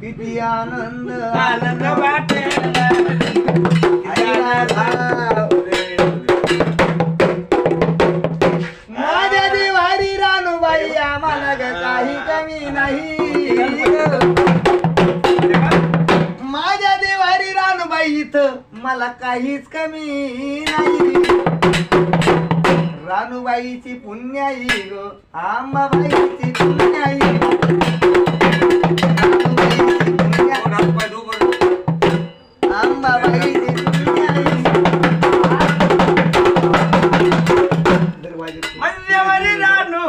किती आनंद आनंद वाटेल माझ्या देवारी रानूबाई आम्हाला काही कमी नाही माझ्या देवारी रानूबाई इथं मला काहीच कमी नाही रानूबाईची पुण्याई ग आंबाबाईची पुण्याई. आंबाबाईची पुण्याई दरवाजे मध्यवारी रानू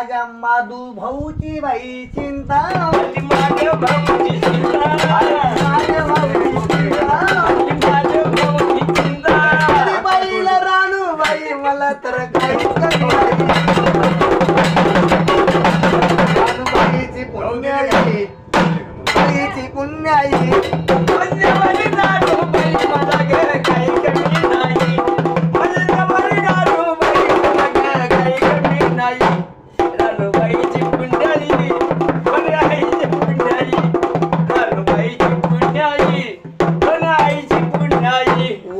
माझ्या माधू भाऊची बाई चिंता. माझ्या भाऊची मला तर काहीच पुण्याई.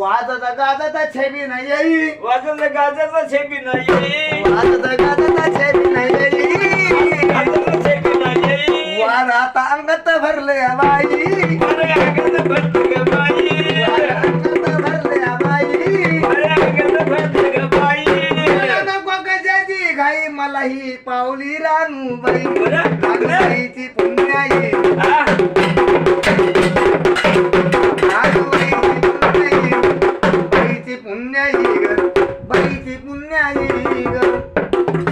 वाजत गाजत छेबी नाही येई. वाजत गाजाचा छेपी नाही वाजत गाजत छेबी नाही येई. वारात अंगत भरले बाई. ही पावली रानू बाई. रानूबाईची पुण्याई हा रानूबाईची पुण्याई बाईची पुण्याई ग. बाईची ग.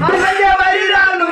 माझ्या रानू